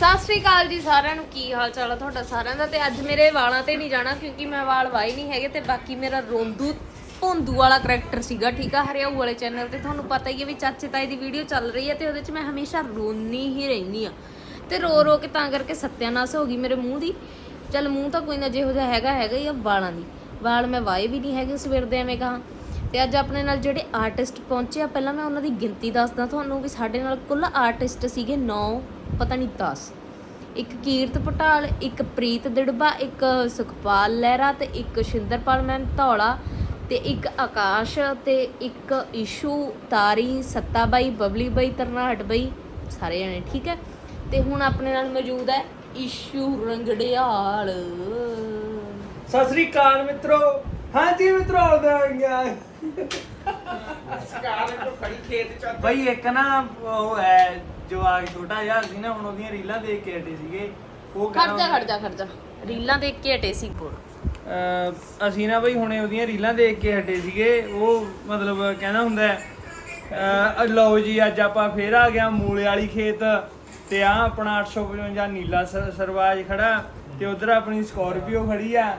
ਸਤਿ ਸ਼੍ਰੀ ਅਕਾਲ ਜੀ ਸਾਰਿਆਂ ਨੂੰ। ਕੀ ਹਾਲ ਚਾਲ ਆ ਤੁਹਾਡਾ ਸਾਰਿਆਂ ਦਾ? ਤੇ ਅੱਜ ਮੇਰੇ ਵਾਲਾਂ ਤੇ ਨਹੀਂ ਜਾਣਾ ਕਿਉਂਕਿ ਮੈਂ ਵਾਲ ਵਾਈ ਨਹੀਂ ਹੈਗੇ ਤੇ ਬਾਕੀ ਮੇਰਾ ਰੋਂਦੂ ਭੋਂਦੂ ਵਾਲਾ ਕਰੈਕਟਰ ਸੀਗਾ, ਠੀਕ ਆ? ਹਰਿਆਊ ਵਾਲੇ ਚੈਨਲ ਤੇ ਤੁਹਾਨੂੰ ਪਤਾ ਹੀ ਹੈ ਵੀ ਚਾਚੇ ਤਾਏ ਦੀ ਵੀਡੀਓ ਚੱਲ ਰਹੀ ਹੈ ਤੇ ਉਹਦੇ 'ਚ ਮੈਂ ਹਮੇਸ਼ਾ ਰੋਨੀ ਹੀ ਰਹਿੰਦੀ ਆ। ਤੇ ਰੋ ਰੋ ਕੇ ਤਾਂ ਕਰਕੇ ਸੱਤਿਆਨਾਸ ਹੋ ਗਈ ਮੇਰੇ ਮੂੰਹ ਦੀ। ਚੱਲ ਮੂੰਹ ਤਾਂ ਕੋਈ ਨਾ ਜਿਹੋ ਜਿਹਾ ਹੈਗਾ ਹੈਗਾ ਹੀ ਆ ਵਾਲਾਂ ਦੀ। ਵਾਲ ਮੈਂ ਵਾਏ ਵੀ ਨਹੀਂ ਹੈਗੇ ਸਵੇਰ ਦੇ ਐਵੇਂ ਕਹਾਂ ਤੇ ਅੱਜ ਆਪਣੇ ਨਾਲ ਜਿਹੜੇ ਆਰਟਿਸਟ ਪਹੁੰਚੇ ਆ, ਪਹਿਲਾਂ ਮੈਂ ਉਹਨਾਂ ਦੀ ਗਿਣਤੀ ਦੱਸਦਾ ਤੁਹਾਨੂੰ ਵੀ ਸਾਡੇ ਨਾਲ ਕੁੱਲ ਆਰਟਿਸਟ ਸੀਗੇ 9 ਪਤਾ ਨਹੀਂ 10 ਇੱਕ ਕੀਰਤ ਪਟਾਲ ਇੱਕ ਪ੍ਰੀਤ ਦਿੜਬਾ ਇੱਕ ਸੁਖਪਾਲ ਲਹਿਰਾ ਤੇ ਇੱਕ ਸ਼ਿੰਦਰਪਾਲ ਮੈਮ ਧੌਲਾ ਤੇ ਇੱਕ ਆਕਾਸ਼ ਤੇ ਇੱਕ ਇਸ਼ੂ ਤਾਰੀ ਸੱਤਾ ਬਾਈ ਬਬਲੀ ਬਾਈ ਤਰਨਾਹਟ ਬਾਈ ਸਾਰੇ ਜਣੇ ਠੀਕ ਹੈ? ਤੇ ਹੁਣ ਆਪਣੇ ਨਾਲ ਮੌਜੂਦ ਹੈ ਇਸ਼ੂ ਰੰਗੜਿਆਲ। ਸਤਿ ਸ੍ਰੀ ਅਕਾਲ ਮਿੱਤਰੋ। ਹਾਂਜੀ ਮਿੱਤਰੋ ਆਉਂਦਾ ਗਿਆ ਸਕਾਰ ਨੂੰ ਖੜੀ ਖੇਤ ਚ ਬਈ ਇੱਕ ਨਾ ਉਹ ਹੈ ਜਵਾਕ ਛੋਟਾ ਜਿਹਾ ਸੀ ਨਾ ਹੁਣ ਉਹਦੀਆਂ ਰੀਲਾਂ ਦੇਖ ਕੇ ਹਟੇ ਸੀਗੇ। ਉਹ ਖੜ ਜਾ ਖੜ ਜਾ ਖੜ ਜਾ। ਰੀਲਾਂ ਦੇਖ ਕੇ ਹਟੇ ਸੀ। ਅਹ ਅਸੀਂ ਨਾ ਬਈ ਹੁਣੇ ਉਹਦੀਆਂ ਰੀਲਾਂ ਦੇਖ ਕੇ ਹਟੇ ਸੀਗੇ। ਉਹ ਮਤਲਬ ਕਹਿੰਦਾ ਹੁੰਦਾ ਹੈ, ਅਹ ਲਓ ਜੀ ਅੱਜ ਆਪਾਂ ਫੇਰ ਆ ਗਿਆ ਮੂਲੇ ਵਾਲੀ ਖੇਤ ਤੇ ਆ ਆਪਣਾ 855 ਨੀਲਾ ਸਰਵਾਜ ਖੜਾ ਤੇ ਉਧਰ ਆਪਣੀ ਸਕਾਰਪੀਓ ਖੜੀ ਆ।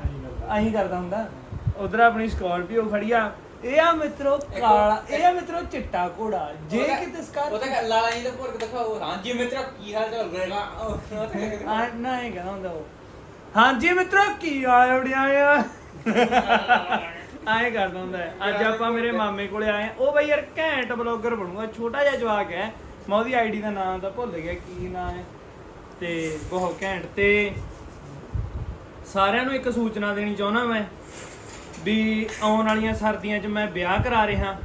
ਅਹੀਂ ਕਰਦਾ ਹੁੰਦਾ। ਉਧਰ ਆਪਣੀ ਸਕਾਰਪੀਓ ਖੜੀ ਆ। ਇਹ ਆ ਮਿੱਤਰੋ ਕਾਲਾ ਇਹ ਆ ਮਿੱਤਰੋ ਚਿੱਟਾ ਘੋੜਾ। ਜੇ ਕਿਤੇ ਉਹ ਸਕਾਰ ਤਾਂ ਲਾਲਾ ਜੀ ਦਾ ਭੁਰਕ ਦਿਖਾਓ ਹਾਂਜੀ ਮਿੱਤਰਾ ਕੀ ਹਾਲ ਚਾਲ? ਰਹੇਗਾ ਆ ਨਾ ਇਹ ਕਹਿੰਦਾ ਹੁੰਦਾ ਉਹ। ਹਾਂਜੀ ਮਿੱਤਰੋ ਕੀ ਆਇਆ ਉੜਿਆ ਆ ਆਏ ਕਰਦਾ ਹੁੰਦਾ ਹੈ। ਅੱਜ ਆਪਾਂ ਮੇਰੇ ਮਾਮੇ ਕੋਲੇ ਆਏ ਉਹ ਬਈ ਯਾਰ ਘੈਂਟ ਬਲੌਗਰ ਬਣੂਗਾ ਛੋਟਾ ਜਿਹਾ ਜਵਾਕ ਹੈ। ਮੈਂ ਉਹਦੀ ਆਈਡੀ ਦਾ ਨਾਮ ਤਾਂ ਭੁੱਲ ਗਿਆ ਕੀ ਨਾਮ ਹੈ। ਤੇ ਬਹੁਤ ਘੈਂਟ। ਤੇ ਸਾਰਿਆਂ ਨੂੰ ਇੱਕ ਸੂਚਨਾ ਦੇਣੀ ਚਾਹੁੰਦਾ ਮੈਂ। ਵੀ ਆਉਣ ਵਾਲੀਆਂ ਸਰਦੀਆਂ 'ਚ ਮੈਂ ਵਿਆਹ ਕਰਾ ਰਿਹਾ।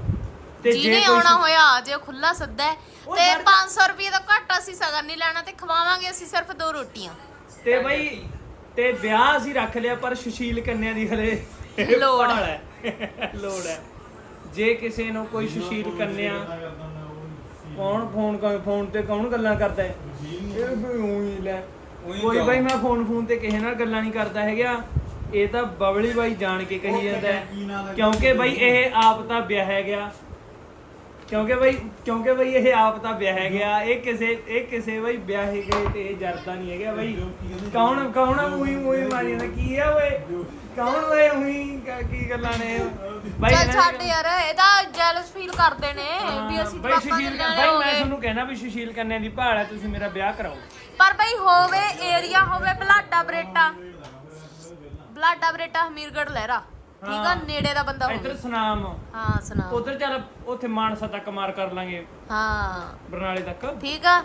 ਤੇ ਜਿਹਨੇ ਕੋਈ ਆਉਣਾ ਹੋਇਆ ਆ ਜੇ ਖੁੱਲਾ ਸੱਦਾ ਹੈ। ਉਹ ਤੇ ਸਾਡੇ- 500 ਰੁਪਏ ਤੋਂ ਘੱਟ ਅਸੀਂ ਸਗਨ ਨਹੀਂ ਲੈਣਾ ਤੇ ਖਵਾਵਾਂਗੇ ਅਸੀਂ ਸਿਰਫ ਦੋ ਰੋਟੀਆਂ। ਤੇ ਬਈ ਤੇ ਵਿਆਹ ਅਸੀਂ ਰੱਖ ਲਿਆ ਪਰ ਸੁਸ਼ੀਲ ਕੰਨਿਆ ਦੀ ਹਲੇ ਲੋੜ ਭਾਲ ਹੈ। ਲੋੜ ਹੈ। ਜੇ ਕਿਸੇ ਨੂੰ ਕੋਈ ਸੁਸ਼ੀਲ ਕੰਨਿਆ ਕੌਣ ਫੋਨ ਫੋਨ ਤੇ ਕੌਣ ਗੱਲਾਂ ਕਰਦਾ ਹੈ? ਇਹ ਵੀ ਉਹੀ ਲੈ। ਕੋਈ? ਬਾਈ ਮੈਂ ਫੋਨ ਫੋਨ ਤੇ ਕਿਸੇ ਨਾਲ ਗੱਲਾਂ ਨਹੀਂ ਕਰਦਾ ਹੈਗਾ। ਇਹ ਤਾਂ ਬਬਲੀ ਬਾਈ ਜਾਣ ਕੇ ਕਹੀ ਜਾਂਦਾ ਹੈ। ਕਿਉਂਕਿ ਬਾਈ ਇਹ ਆਪ ਤਾਂ ਵਿਆਹਿਆ ਗਿਆ। ਕਿਉਂਕਿ ਬਈ ਕਿਉਂਕਿ ਬਈ ਇਹ ਆਪ ਤਾਂ ਵਿਆਹਿਆ ਗਿਆ। ਇਹ ਕਿਸੇ ਇਹ ਕਿਸੇ ਬਈ ਵਿਆਹੇ ਗਏ ਤੇ ਇਹ ਜਰਦਾ ਨਹੀਂ ਹੈਗਾ ਬਈ। ਕੌਣ ਕੌਣ ਉਹੀ ਉਹੀ ਮਾਰੀ ਜਾਂਦਾ? ਕੀ ਆ ਓਏ? ਕੌਣ ਓਏ ਉਹੀ? ਕੀ ਗੱਲਾਂ ਨੇ? ਬਾਈ ਚੱਲ ਛੱਡ ਯਾਰ ਇਹਦਾ ਜੈਲਸ ਫੀਲ ਕਰਦੇ ਨੇ ਵੀ ਅਸੀਂ ਬਾਈ ਪਾਪਾ ਸੁਸ਼ੀਲ ਦੇ ਬਾਈ ਨਾਲ ਹੋ ਮੈਂ ਤੁਹਾਨੂੰ ਕਹਿਣਾ ਵੀ ਸੁਸ਼ੀਲ ਕੰਨਿਆ ਦੀ ਭਾਲ ਹੈ ਤੁਸੀਂ ਮੇਰਾ ਵਿਆਹ ਕਰਾਓ। ਪਰ ਬਈ ਹੋਵੇ ਏਰੀਆ ਹੋਵੇ ਬਲਾਡਾ ਬਰੇਟਾ। ਬਲਾਡਾ ਬਰੇਟਾ ਹਮੀਰਗੜ ਲਹਿਰਾ। ਠੀਕ ਆ ਨੇੜੇ ਦਾ ਬੰਦਾ ਇੱਧਰ ਹੋਵੇ। ਸੁਨਾਮ। ਹਾਂ ਸੁਣਾ ਉਧਰ ਚੱਲ ਉੱਥੇ ਮਾਨਸਾ ਤੱਕ ਮਾਰ ਕਰ ਲਾਂਗੇ। ਹਾਂ। ਬਰਨਾਲੇ ਤੱਕ। ਠੀਕ ਆ।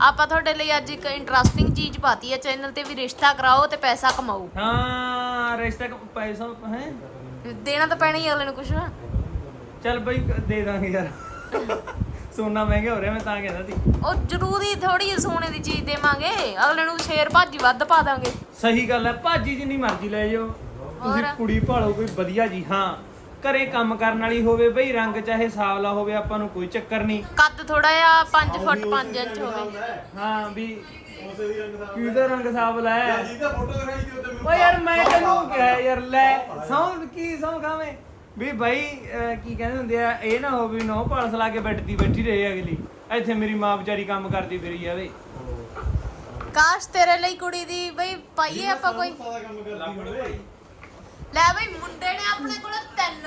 ਆਪਾਂ ਤੁਹਾਡੇ ਲਈ ਅੱਜ ਇੱਕ ਇੰਟਰਸਟਿੰਗ ਚੀਜ਼ ਪਾਤੀ ਹੈ ਚੈਨਲ ਤੇ ਵੀ ਰਿਸ਼ਤਾ ਕਰਾਓ ਤੇ ਪੈਸਾ ਕਮਾਓ। ਹਾਂ ਰਿਸ਼ਤਾ ਕ- ਪੈਸਾ ਹੈ? ਦੇਣਾ ਤਾਂ ਪੈਣਾ ਹੀ ਅਗਲੇ ਨੂੰ ਕੁਛ ਚੱਲ ਬਈ ਦੇ ਦਾਂਗੇ ਯਾਰ। ਸੋਨਾ ਮਹਿੰਗਾ ਹੋ ਰਿਹਾ ਮੈਂ ਤਾਂ ਕਹਿੰਦਾ ਸੀ। ਉਹ ਜ਼ਰੂਰੀ ਥੋੜੀ ਜਿਹੀ ਸੋਨੇ ਦੀ ਚੀਜ਼ ਦੇਵਾਂਗੇ ਅਗਲੇ ਨੂੰ ਸ਼ੇਰ ਭਾਜੀ ਵੱਧ ਪਾ ਦਾਂਗੇ। ਸਹੀ ਗੱਲ ਹੈ ਭਾਜੀ ਜਿੰਨੀ ਮਰਜ਼ੀ ਲੈ ਜਾਓ। ਤੁਸੀਂ ਹੋਰ? ਕੁੜੀ ਭਾਲੋ ਕੋਈ ਵਧੀਆ ਜੀ ਹਾਂ। ਘਰੇ ਕੰਮ ਕਰਨ ਵਾਲੀ ਹੋਵੇ ਬਈ ਰੰਗ ਚਾਹੇ ਸਾਵਲਾ ਹੋਵੇ ਆਪਾਂ ਨੂੰ ਕੋਈ ਚੱਕਰ ਨਹੀਂ। ਕੱਦ ਥੋੜਾ ਜਿਹਾ 5 ਫੁੱਟ 5 ਇੰਚ ਹੋਵੇ। ਹਾਂ। ਵੀ ਕਿਹਦਾ ਰੰਗ ਸਾਵਲਾ ਹੈ? ਜਿਹਦਾ ਫੋਟੋ ਦਿਖਾਈ ਦੀ ਉੱਤੇ ਓ ਯਾਰ ਮੈਂ ਤੈਨੂੰ ਕਿਹਾ ਯਾਰ ਲੈ ਸੌਂ ਕੀ ਸੌਂ ਖਾਵੇਂ? ਵੀ ਭਾਈ ਕੀ ਕਹਿੰਦੇ ਹੁੰਦੇ ਆ ਇਹ ਨਾ ਹੋਵੇ ਨੋ ਪਾਲਸ ਲਾ ਕੇ ਬੈੱਡ ਦੀ ਬੈਠੀ ਰਹੇ ਅਗਲੀ। ਇੱਥੇ ਮੇਰੀ ਮਾਂ ਵਿਚਾਰੀ ਕੰਮ ਕਰਦੀ ਫਿਰੀ ਜਾਵੇ ਕਾਸ਼ ਤੇਰੇ ਲਈ ਕੁੜੀ ਦੀ ਬਈ ਪਾਈਏ ਆਪਾਂ ਕੋਈ ਲੈ ਬਈ। ਮੁੰਡੇ ਨੇ ਆਪਣੇ ਕੋਲ ਤਿੰਨ।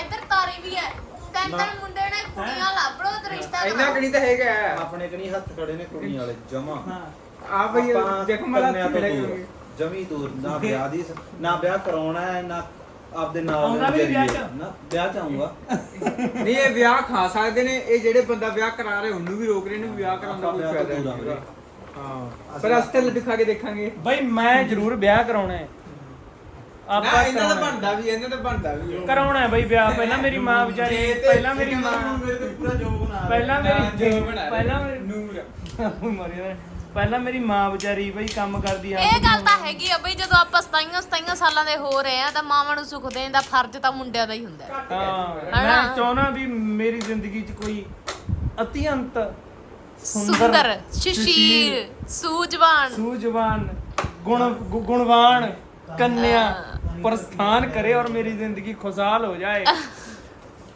ਇੱਧਰ ਤਾਰੀ ਵੀ ਹੈ। ਤਿੰਨ ਤਿੰਨ ਮੁੰਡੇ ਨੇ ਕੁੜੀਆਂ ਲੱਭ ਲੋ ਤੇ ਰਿਸ਼ਤਾ ਇੰਨਾ। ਕਣੀ ਤਾਂ ਹੈਗਾ ਆਪਣੇ ਕਨੀ ਹੱਥ ਖੜੇ ਨੇ ਕੁੜੀ ਵਾਲੇ ਜਮਾ। ਹਾਂ। ਆ ਬਈ ਆਪਾਂ ਦੇਖ ਮਲਾ ਕੰਨਿਆ ਤੋਂ ਦੂਰ, ਜਮੀ ਦੂਰ ਨਾ ਵਿਆਹ ਦੀ ਨਾ ਵਿਆਹ ਕਰਾਉਣਾ ਹੈ ਨਾ ਆਪਦੇ ਨਾਲ ਆਉਂਦਾ ਵੀ ਦੇ ਵਿਆਹ। ਚ? ਨਾ ਵਿਆਹ ਚ ਆਉਂਗਾ। ਨਹੀਂ ਇਹ ਵਿਆਹ ਖਾ ਸਕਦੇ ਨੇ। ਇਹ ਜਿਹੜੇ ਬੰਦਾ ਵਿਆਹ ਕਰਾ ਰਹੇ ਉਹਨੂੰ ਵੀ ਰੋਕ ਰਹੇ ਨੇ ਵੀ ਵਿਆਹ ਕਰਾਉਣ ਦਾ ਕੋਈ ਆਪਾਂ ਵਿਆਹ ਫਾਇਦਾ ਤੋਂ ਨਹੀਂ ਹਾਂ। ਪਰ ਅਸਤੇ ਦਿਖਾ ਕੇ ਦੇਖਾਂਗੇ। ਬਈ ਮੈਂ ਜ਼ਰੂਰ ਵਿਆਹ ਕਰਾਉਣਾ ਹੈ। ਆਪਾਂ ਇਹਨਾਂ ਦਾ ਕਰਾਉਣਾ। ਬਣਦਾ ਵੀ ਇਹਨਾਂ ਦਾ ਬਣਦਾ ਵੀ। ਕਰਾਉਣਾ ਹੈ ਬਈ ਵਿਆਹ। ਪਹਿਲਾਂ ਮੇਰੀ ਮਾਂ ਵਿਚਾਰੀ ਜੇ ਤੇ- ਪਹਿਲਾਂ ਮੇਰੀ ਮਾਂ। ਕਹਿੰਦਾ ਹੁਣ ਮੇਰੇ ਤੇ ਪੂਰਾ ਜੋਗ ਬਣਾ ਪਹਿਲਾਂ ਮੇਰੀ ਜੋਗ ਬਣਾ ਪਹਿਲਾਂ ਮੇਰੀ ਨੂਰ। ਮਰੀ ਜਾਣਾ। ਪਹਿਲਾਂ ਮੇਰੀ ਮਾਂ ਵਿਚਾਰੀ ਬਈ ਕੰਮ ਕਰਦੀ ਆ ਇਹ ਗੱਲ ਤਾਂ ਹੈਗੀ ਆ ਬਈ ਜਦੋਂ ਆਪਾਂ 27 27 ਸਾਲਾਂ ਦੇ ਹੋ ਰਹੇ ਆ ਤਾਂ ਮਾਵਾਂ ਨੂੰ ਸੁੱਖ ਦੇਣ ਦਾ ਫਰਜ਼ ਤਾਂ ਮੁੰਡਿਆਂ ਦਾ ਹੀ ਹੁੰਦਾ ਹੈ। ਹਾਂ ਹਨਾ? ਮੈਂ ਚਾਹਣਾ ਵੀ ਮੇਰੀ ਜ਼ਿੰਦਗੀ 'ਚ ਕੋਈ ਅਤਿਅੰਤ ਸੁੰਦਰ ਸੁਸ਼ੀਲ ਸੂਝਵਾਨ ਸੂਝਵਾਨ ਗੁਣ ਗੁ- ਗੁਣਵਾਨ ਕੰਨਿਆ प्रस्थान करे और मेरी जिंदगी खुशहाल हो जाए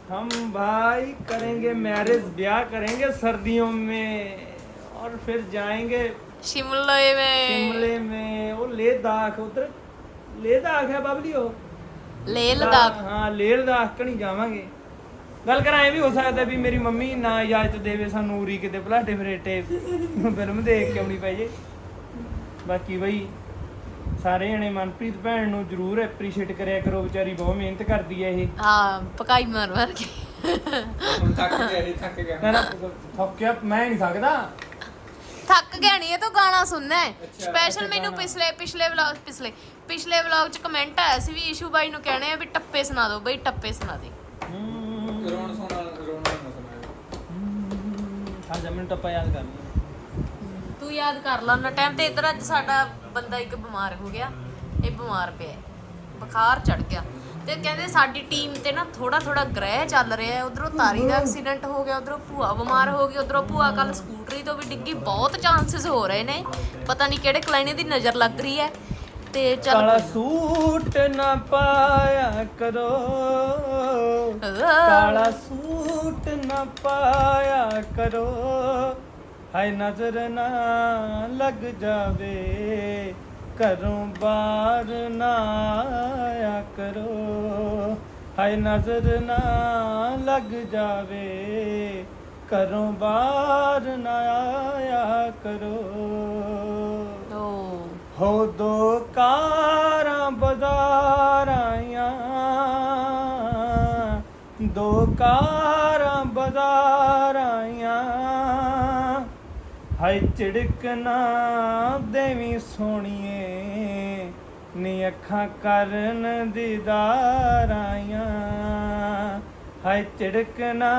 हम भाई करेंगे मैरिज ब्याह करेंगे सर्दियों में और फिर जाएंगे ਸ਼ਿਮਲੇ ਵਿੱਚ शिमले में वो लेह लद्दाख उधर लेह लद्दाख है बाबली वो ਲੇਹ ਲਦਾਖ ਹਾਂ ਲੇਹ ਲਦਾਖ ਕਣੀ ਜਾਵਾਂਗੇ ਗੱਲ ਕਰਾਂ ਇਹ ਵੀ ਹੋ ਸਕਦਾ ਵੀ ਮੇਰੀ ਮੰਮੀ ਨਾ ਇਜਾਜ਼ਤ ਦੇਵੇ ਸਾਨੂੰ ਉਰੀ ਕਿਤੇ ਭਲਾਟੇ ਫਰੇਟੇ ਫਿਲਮ ਦੇਖ ਕੇ ਆਉਣੀ ਪੈ ਜੇ ਬਾਕੀ ਬਈ ਸਾਰੇ ਜਣੇ ਮਨਪ੍ਰੀਤ ਭੈਣ ਨੂੰ ਜਰੂਰ ਐਪਰੀਸ਼ੀਏਟ ਕਰਿਆ ਕਰੋ ਵਿਚਾਰੀ ਬਹੁਤ ਮਿਹਨਤ ਕਰਦੀ ਹੈ ਇਹ ਹਾਂ ਪਕਾਈ ਮਾਰ ਮਾਰ ਕੇ ਹੁਣ ਥੱਕ ਗਿਆ ਇਹ ਥੱਕ ਗਿਆ ਨਾ ਨਾ ਥੱਕਿਆ ਮੈਂ ਨਹੀਂ ਸਕਦਾ ਥੱਕ ਗਿਆ ਨਹੀਂ ਇਹ ਤਾਂ ਗਾਣਾ ਸੁਣਨਾ ਹੈ। ਅੱਛਾ, ਸਪੈਸ਼ਲ ਮੈਨੂੰ ਪਿਛਲੇ ਪਿਛਲੇ ਵਲੌਗ ਪਿਛਲੇ ਪਿਛਲੇ ਵਲੌਗ ਚ ਕਮੈਂਟ ਆਇਆ ਸੀ ਵੀ ਈਸ਼ੂ ਬਾਈ ਨੂੰ ਕਹਿਣੇ ਆ ਵੀ ਟੱਪੇ ਸੁਣਾ ਦਿਓ ਬਈ ਟੱਪੇ ਸੁਣਾ ਦੇ। ਰੋਣ ਸੋਣਾ ਰੋਣਾ ਨਾ ਸੁਣਾਇਆ ਹਾਂ ਜਮਨ ਟੱਪਾ ਯਾਦ ਕਰ ਲਈ ਤੂੰ ਯਾਦ ਕਰ ਲਾ ਉਹਨਾਂ ਟਾਈਮ ਤੇ ਇਧਰ ਅੱਜ ਸਾਡਾ ਬੰਦਾ ਇੱਕ ਬਿਮਾਰ ਹੋ ਗਿਆ। ਇਹ ਬਿਮਾਰ ਪਿਆ ਹੈ। ਬੁਖਾਰ ਚੜ ਗਿਆ। ਤੇ ਕਹਿੰਦੇ ਸਾਡੀ ਟੀਮ ਤੇ ਨਾ ਥੋੜਾ ਥੋੜਾ ਗ੍ਰਹਿ ਚੱਲ ਰਿਹਾ ਹੈ। ਉਧਰੋਂ ਤਾਰੀ ਦਾ ਐਕਸੀਡੈਂਟ ਹੋ ਗਿਆ, ਉਧਰੋਂ ਭੂਆ ਬਿਮਾਰ ਹੋ ਗਈ, ਉਧਰੋਂ ਭੂਆ ਕੱਲ ਸਕੂਟਰੀ ਤੋਂ ਵੀ ਡਿੱਗੀ। ਬਹੁਤ ਚਾਂਸਸ ਹੋ ਰਹੇ ਨੇ। ਪਤਾ ਨਹੀਂ ਕਿਹੜੇ ਕਲਾਈਨੇ ਦੀ ਨਜ਼ਰ ਲੱਗ ਰਹੀ ਹੈ। ਤੇ ਚੱਲ ਕਾਲਾ ਸੂਟ ਨਾ ਪਾਇਆ ਕਰੋ। ਕਾਲਾ ਸੂਟ ਨਾ ਪਾਇਆ ਕਰੋ। ਹਾਏ ਨਜ਼ਰ ਨਾ ਲੱਗ ਜਾਵੇ। ਘਰੋਂ ਬਾਹਰ ਨਾ ਆਇਆ ਕਰੋ। ਹਾਏ ਨਜ਼ਰ ਨਾ ਲੱਗ ਜਾਵੇ। ਘਰੋਂ ਬਾਹਰ ਨਾ ਆਇਆ ਕਰੋ। ਹੋ ਦੋ ਕਾਰਾਂ ਬਜ਼ਾਰਾਂ ਦੋ ਕਾਰਾਂ ਬਜ਼ਾਰਾਂ ਹਾਏ ਝਿੜਕਣਾ ਦੇਵੀ ਸੋਣੀਏ ਨੀ ਅੱਖਾਂ ਕਰਨ ਦੀਦਾਰਾਂ ਹਾਏ ਝਿੜਕਣਾ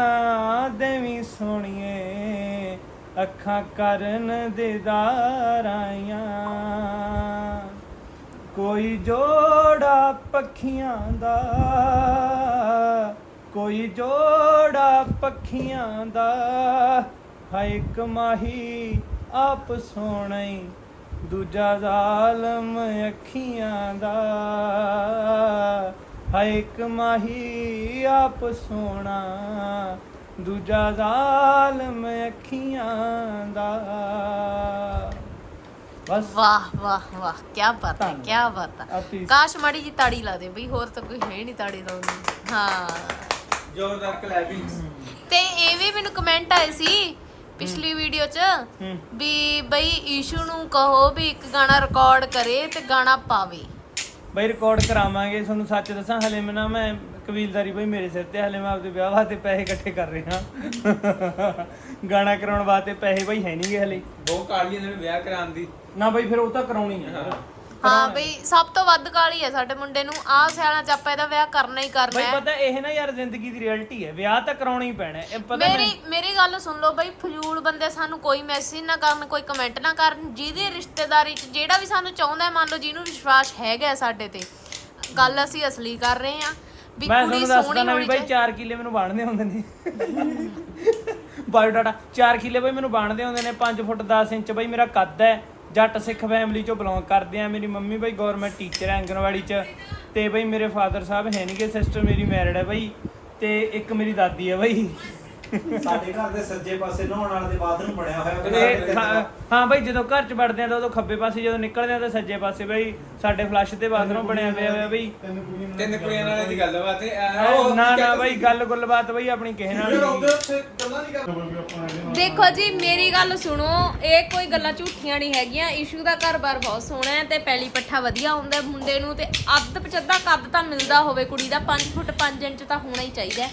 ਦੇਵੀ ਸੋਣੀਏ ਅੱਖਾਂ ਕਰਨ ਦੀਦਾਰਾਂ ਕੋਈ ਜੋੜਾ ਪੱਖੀਆਂ ਦਾ, ਕੋਈ ਜੋੜਾ ਪੱਖੀਆਂ ਦਾ ਹਾਏ ਇੱਕ ਮਾਹੀ ਆਪ ਸੋਹਣਈ ਦੂਜਾ ਜ਼ਾਲਮ ਅੱਖੀਆਂ ਦਾ। ਹਾਏ ਇੱਕ ਮਾਹੀ ਆਪ ਸੋਹਣਾ ਦੂਜਾ ਜ਼ਾਲਮ ਅੱਖੀਆਂ ਦਾ। ਬਸ। ਵਾਹ ਵਾਹ ਵਾਹ ਕੀ ਬਾਤ ਹੈ। ਕੀ ਬਾਤ ਹੈ। ਕਾਸ਼ ਮਾੜੀ ਜੀ ਤਾੜੀ ਲਾ ਦੇ ਬਈ ਹੋਰ ਤਾਂ ਕੋਈ ਹੈ ਨਹੀਂ ਤਾੜੀ ਲਾਉਣੀ ਹਾਂ। ਜ਼ੋਰਦਾਰ ਕਲੈਪਿੰਗ ਤੇ ਇਹ ਵੀ ਮੈਨੂੰ ਕਮੈਂਟ ਆਏ ਸੀ ਪਿਛਲੀ ਵੀਡੀਓ 'ਚ ਹੂੰ। ਵੀ ਬਈ ਈਸ਼ੂ ਨੂੰ ਕਹੋ ਵੀ ਇੱਕ ਗਾਣਾ ਰਿਕਾਰਡ ਕਰੇ ਤੇ ਗਾਣਾ ਪਾਵੇ। ਬਈ ਰਿਕਾਰਡ ਕਰਾਵਾਂਗੇ ਤੁਹਾਨੂੰ ਸੱਚ ਦੱਸਾਂ ਹਲੇ ਮੈਂ ਨਾ ਮੈਂ ਕਬੀਲਦਾਰੀ ਬਈ ਮੇਰੇ ਸਿਰ ਤੇ ਹਲੇ ਮੈਂ ਆਪਦੇ ਵਿਆਹ ਵਾਸਤੇ ਪੈਸੇ ਇਕੱਠੇ ਕਰ ਰਿਹਾ। ਗਾਣਾ ਕਰਾਉਣ ਵਾਸਤੇ ਪੈਸੇ ਬਈ ਹੈ ਨਹੀਂਗੇ ਹਲੇ। ਬਹੁਤ ਕਾਲੀ ਇਹਨਾਂ ਨੇ ਵਿਆਹ ਕਰਾਉਣ ਦੀ। ਨਾ ਬਈ ਫਿਰ ਉਹ ਤਾਂ ਕਰਾਉਣੀ ਆ। ਹਾਂ ਬਈ ਸਭ ਤੋਂ ਵੱਧ ਕਾਲੀ ਹੈ ਸਾਡੇ ਮੁੰਡੇ ਨੂੰ। ਆਹ ਸਿਆਣਾ ਚ ਆਪਾਂ ਇਹਦਾ ਵਿਆਹ ਕਰਨਾ ਹੀ ਕਰਨਾ ਬਈ ਹੈ। ਪਤਾ ਇਹ ਨਾ ਯਾਰ ਜ਼ਿੰਦਗੀ ਦੀ ਰਿਐਲਿਟੀ ਹੈ। ਵਿਆਹ ਤਾਂ ਕਰਾਉਣਾ ਹੀ ਪੈਣਾ ਹੈ। ਇਹ ਪਤਾ ਮੇਰੀ ਮੇਰੀ ਗੱਲ ਸੁਣ ਲਓ ਬਈ ਫਜ਼ੂਲ ਬੰਦੇ ਸਾਨੂੰ ਕੋਈ ਮੈਸੇਜ ਨਾ ਕਰਨ ਕੋਈ ਕਮੈਂਟ ਨਾ ਕਰਨ। ਜਿਹਦੀ ਰਿਸ਼ਤੇਦਾਰੀ ਚ ਜਿਹੜਾ ਵੀ ਸਾਨੂੰ ਚਾਹੁੰਦਾ ਹੈ, ਮੰਨ ਲਓ ਜਿਹਨੂੰ ਵਿਸ਼ਵਾਸ ਹੈਗਾ ਹੈ ਸਾਡੇ ਤੇ ਗੱਲ ਅਸੀਂ ਅਸਲੀ ਕਰ ਰਹੇ ਆ ਵੀ ਮੈਂ ਕੁੜੀ ਤੁਹਾਨੂੰ ਦੱਸਦਾ ਸੋਹਣੀ ਨਾ ਵੀ ਹੋਣੀ ਬਾਈ ਚਾਹੀਦੀ 4 ਕਿੱਲੇ ਮੈਨੂੰ ਬਾਣਦੇ ਹੁੰਦੇ ਨੇ। ਬਾਇਓਡਾਟਾ 4 ਕਿੱਲੇ ਬਾਈ ਮੈਨੂੰ ਬਾਣਦੇ ਹੁੰਦੇ ਨੇ। 5 ਫੁੱਟ 10 ਇੰਚ ਬਾਈ ਮੇਰਾ ਕੱਦ ਹੈ। ਜੱਟ ਸਿੱਖ ਫੈਮਿਲੀ ਚੋਂ ਬਿਲੋਂਗ ਕਰਦੇ ਆ। ਮੇਰੀ ਮੰਮੀ ਬਈ ਗਵਰਨਮੈਂਟ ਟੀਚਰ ਹੈ ਅੰਗਨਵਾੜੀ ਚ। ਤੇ ਬਈ ਮੇਰੇ ਫਾਦਰ ਸਾਹਿਬ ਹੈ ਨਹੀਂਗੇ ਸਿਸਟਰ ਮੇਰੀ ਮੈਰਿਡ ਹੈ ਬਈ। ਤੇ ਇੱਕ ਮੇਰੀ ਦਾਦੀ ਹੈ ਬਾਈ। ਸਾਡੇ ਘਰ ਦੇ ਸੱਜੇ ਪਾਸੇ ਨਹਾਉਣ ਵਾਲੇ ਦੇ ਬਾਥਰੂਮ ਬਣਿਆ ਹੋਇਆ ਵਾ। ਤੇ ਹਾਂ- ਹਾਂ ਬਾਈ ਜਦੋਂ ਘਰ ਚ ਵੜਦੇ ਆ ਤਾਂ ਉਦੋਂ ਖੱਬੇ ਪਾਸੇ ਜਦੋਂ ਨਿਕਲਦੇ ਆ ਤਾਂ ਸੱਜੇ ਪਾਸੇ ਬਾਈ ਸਾਡੇ ਫਲੱਸ਼ ਤੇ ਬਾਥਰੂਮ ਬਣਿਆ ਹੋਇਆ ਹੋਇਆ ਬਾਈ। ਤਿੰਨ ਕੁੜੀਆਂ ਨਾਲ ਦੀ ਗੱਲ ਬਾਤ ਨਾ ਨਾ ਬਾਈ ਗੱਲ ਗੁੱਲਬਾਤ ਬਾਈ ਆਪਣੀ ਕਿਸੇ ਨਾਲ ਨਹੀਂ। ਦੇਖੋ ਜੀ ਮੇਰੀ ਗੱਲ ਸੁਣੋ ਇਹ ਕੋਈ ਗੱਲਾਂ ਝੂਠੀਆਂ ਨਹੀਂ ਹੈਗੀਆਂ। ਇਸ਼ੂ ਦਾ ਘਰ-ਬਾਰ ਬਹੁਤ ਸੋਹਣਾ ਹੈ ਤੇ ਪੈਲੀ ਪੱਠਾ ਵਧੀਆ ਹੁੰਦਾ ਹੈ ਮੁੰਡੇ ਨੂੰ ਤੇ ਅੱਧ ਪਚੱਦਾ ਕੱਦ ਤਾਂ ਮਿਲਦਾ ਹੋਵੇ ਕੁੜੀ ਦਾ 5 ਫੁੱਟ 5 ਇੰਚ ਤਾਂ ਹੋਣਾ ਹੀ ਚਾਹੀਦਾ ਹੈ।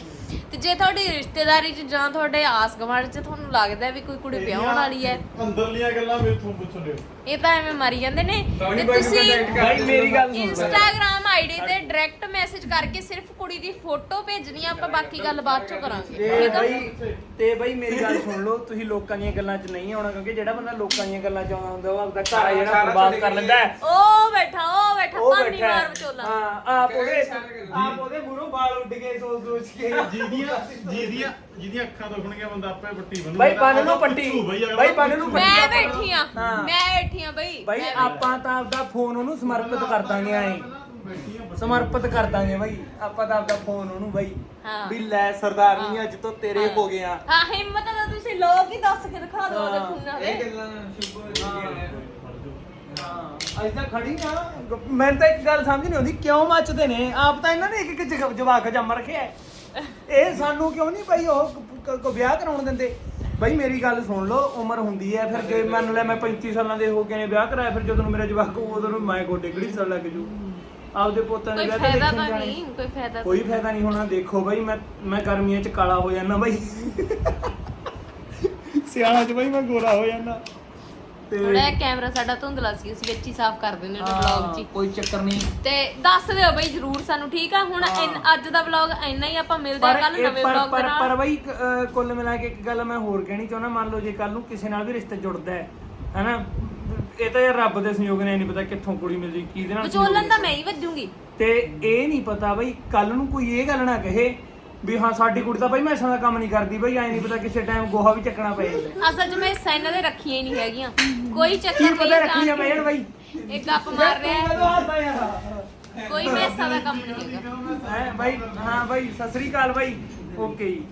ਤੇ ਜੇ ਤੁਹਾਡੀ ਰਿਸ਼ਤੇਦਾਰੀ 'ਚ ਜਾਂ ਤੁਹਾਡੇ ਆਸ ਗੁਆਂਢ 'ਚ ਤੁਹਾਨੂੰ ਲੱਗਦਾ ਵੀ ਕੋਈ ਕੁੜੀ ਵਿਆਹਣ ਵਾਲੀ ਹੈ? ਅੰਦਰਲੀਆਂ ਗੱਲਾਂ ਮੇਥੋਂ ਪੁੱਛ ਲਿਓ ਇਹ ਤਾਂ ਐਵੇਂ ਮਾਰੀ ਜਾਂਦੇ ਨੇ। ਤੇ ਤੁਸੀਂ ਬਾਈ ਮੇਰੀ ਗੱਲ ਸੁਣ। ਇੰਸਟਾਗ੍ਰam ਆਈਡੀ ਤੇ ਡਾਇਰੈਕਟ ਮੈਸੇਜ ਕਰਕੇ ਸਿਰਫ ਕੁੜੀ ਦੀ ਫੋਟੋ ਭੇਜਣੀ ਆ ਆਪਾਂ ਬਾਕੀ ਗੱਲ ਬਾਅਦ ਚੋਂ ਕਰਾਂਗੇ। ਤੇ ਠੀਕ ਆ? ਬਈ ਤੇ ਬਈ ਮੇਰੀ ਗੱਲ ਸੁਣ ਲਓ ਤੁਸੀਂ ਲੋਕਾਂ ਦੀਆਂ ਗੱਲਾਂ 'ਚ ਨਹੀਂ ਆਉਣਾ ਕਿਉਂਕਿ ਜਿਹੜਾ ਬੰਦਾ ਲੋਕਾਂ ਦੀਆਂ ਗੱਲਾਂ 'ਚ ਆਉਂਦਾ ਹੁੰਦਾ ਉਹ ਆਪਦਾ ਘਰ ਆ ਜਿਹੜਾ ਬਰਬਾਦ ਕਰ ਲੈਂਦਾ। ਹੈ। ਉਹ ਬੈਠਾ ਉਹ ਬੈਠਾ ਉਹ ਪਾਣੀ ਬੈਠਾ ਮਾਰ। ਵਿਚੋਲਾ। ਹਾਂ ਆਪ ਉਹਦੇ ਆਪ ਉਹਦੇ ਮੂਹਰੋਂ ਵਾਲ ਉੱਡ ਗਏ ਸੋਚ ਸੋਚ ਕੇ ਜਿਹਦੀਆਂ ਜਿਹਦੀਆਂ ਜਿਹਦੀਆਂ ਅੱਖਾਂ ਦੁਖਣਗੀਆਂ ਬੰਦਾ ਆਪੇ ਪੱਟੀ ਬੰਨੂ। ਬਾਈ ਬੰਨ ਨੂੰ ਪੱਟੀ। ਬਾਈ ਬੰਨ ਨੂੰ ਪੱਟੀ। ਮੈਂ ਬੈਠੀ ਆ। ਹਾਂ। ਮੈਂ ਬੈਠੀ ਆ ਬਈ। ਬਾਈ ਮੈਂ ਆਪਾਂ ਤਾਂ ਆਪਦਾ ਫੋਨ ਉਹਨੂੰ ਸਮਰਪਿਤ ਕਰ ਦਾਂਗੇ ਐਂ। ਸਮਰਪਿਤ ਕਰ ਦਾਂਗੇ ਬਾਈ। ਆਪਾਂ ਤਾਂ ਆਪਦਾ ਫੋਨ ਉਹਨੂੰ ਬਾਈ। ਹਾਂ। ਵੀ ਲੈ ਸਰਦਾਰਨੀ ਅੱਜ ਤੋਂ ਤੇਰੇ ਹੋ। ਗਏ ਆ। ਹਾਂ ਹਿੰਮਤ ਤਾਂ ਤੁਸੀਂ ਲੋਕ ਹੀ ਦੱਸ ਕੇ ਦਿਖਾ ਦਿਓ ਉਹਦੇ ਹਾਂ। ਫੋਨਾਂ ਇਹ ਦੇ ਹਾਂ ਅੱਜ ਤਾਂ ਖੜੀ ਆ। ਮੈਨੂੰ ਤਾਂ ਇੱਕ ਗੱਲ ਸਮਝ ਨਹੀਂ ਆਉਂਦੀ ਕਿਉਂ ਮੱਚਦੇ ਨੇ? ਆਪ ਤਾਂ ਇਹਨਾਂ ਨੇ ਇੱਕ ਇੱਕ ਜਗ- ਜਵਾਕ ਜੰਮ ਰੱਖਿਆ ਹੈ। ਇਹ ਸਾਨੂੰ ਕਿਉਂ ਨਹੀਂ ਭਾਈ ਉਹ ਕ- ਵਿਆਹ ਕਰਾਉਣ ਦਿੰਦੇ? ਬਈ ਮੇਰੀ ਗੱਲ ਸੁਣ ਲਓ ਉਮਰ ਹੁੰਦੀ ਹੈ ਫਿਰ ਜੇ ਮੰਨ ਲੈ ਮੈਂ 35 ਸਾਲਾਂ ਦੇ ਹੋ ਕੇ ਨੇ ਵਿਆਹ ਕਰਾਇਆ ਫਿਰ ਜਦੋਂ ਮੇਰਾ ਜਵਾਕ ਹੋਊ, ਉਦੋਂ ਨੂੰ ਮੈਂ ਗੋਡੇ ਗੜੀ ਸੜ ਲੱਗ ਜੂ? ਆਪਦੇ ਪੋਤਾਂ ਦੇ ਕੋਈ ਵਿਆਹ ਤੇ ਫਾਇਦਾ ਦੇਖਣ ਤਾਂ ਜਾਣੇ ਨਹੀਂ ਕੋਈ ਫਾਇਦਾ ਕੋਈ ਫਾਇਦਾ ਨਹੀਂ ਹੋਣਾ ਦੇਖੋ ਬਈ ਮੈਂ ਮੈਂ ਗਰਮੀਆਂ 'ਚ ਕਾਲਾ ਹੋ ਜਾਂਦਾ ਬਈ। ਸਿਆਲਾਂ 'ਚ ਬਈ ਮੈਂ ਗੋਰਾ ਹੋ ਜਾਂਦਾ। ਤੇ ਥੋੜਾ ਕੈਮਰਾ ਸਾਡਾ ਧੁੰਦਲਾ ਸੀ ਅਸੀਂ ਵਿੱਚ ਹੀ ਸਾਫ਼ ਕਰ ਦਿੰਦੇ ਨੇ ਵਲੌਗ 'ਚ ਹੀ। ਕੋਈ ਚੱਕਰ ਨਹੀਂ। ਤੇ ਦੱਸ ਦਿਓ ਬਈ ਜਰੂਰ ਸਾਨੂੰ ਠੀਕ ਆ? ਹੁਣ ਇੰਨ- ਅੱਜ ਦਾ ਵਲੌਗ ਇੰਨਾ ਹੀ ਆਪਾਂ ਮਿਲਦੇ ਆ ਕੱਲ ਇਹ ਨਵੇਂ ਪਰ ਵਲੌਗ ਪਰ ਪਰ ਬਈ ਅਹ, ਕੁੱਲ ਮਿਲਾ ਕੇ ਇੱਕ ਗੱਲ ਮੈਂ ਹੋਰ ਕਹਿਣੀ ਚਾਹੁੰਦਾ ਮੰਨ ਲਓ ਜੇ ਕੱਲ ਨੂੰ ਕਿਸੇ ਨਾਲ ਵੀ ਰਿਸ਼ਤਾ ਜੁੜਦਾ ਹੈ ਹੈਨਾ? ਇਹ ਤਾਂ ਯਾਰ ਰੱਬ ਦੇ ਸੰਯੋਗ ਨੇ ਨਹੀਂ ਪਤਾ ਕਿੱਥੋਂ ਕੁੜੀ ਮਿਲਦੀ ਕਿਹਦੇ ਨਾਲ ਸੰਯੋਗ ਵਿਚੋਲਨ ਤਾਂ ਮੈਂ ਹੀ ਵੱਜੂਗੀ। ਤੇ ਇਹ ਨਹੀਂ ਪਤਾ ਬਈ ਕੱਲ ਨੂੰ ਕੋਈ ਇਹ ਗੱਲ ਨਾ ਕਹੇ ਵੀ ਹਾਂ ਸਾਡੀ ਕੁੜੀ ਤਾਂ ਬਈ ਮੈਸਾਂ ਦਾ ਕੰਮ ਨਹੀਂ ਕਰਦੀ ਬਈ ਐ ਨਹੀਂ ਪਤਾ ਕਿਸੇ ਟਾਈਮ ਗੋਹਾ ਵੀ ਚੱਕਣਾ ਪੈ ਜਾਂਦਾ। ਅਸਲ 'ਚ ਮੈਂ ਸੈਨਾ ਦੇ ਰੱਖੀਆਂ ਹੀ ਨਹੀਂ ਹੈਗੀਆਂ। ਕੋਈ ਚੱਕਰ ਕੀ ਨਹੀਂ ਪਤਾ ਪੈ ਜਾਣ ਬਈ। ਇਹ ਗੱਪ ਮਾਰ ਰਿਹਾ। ਹੈ। ਕੋਈ ਮੈਸਾਂ ਦਾ ਕੰਮ ਨਹੀਂ ਹੈਗਾ। ਹੈ ਬਾਈ ਹਾਂ ਬਾਈ ਸਤਿ ਸ੍ਰੀ ਅਕਾਲ ਬਾਈ। ਓਕੇ ਜੀ।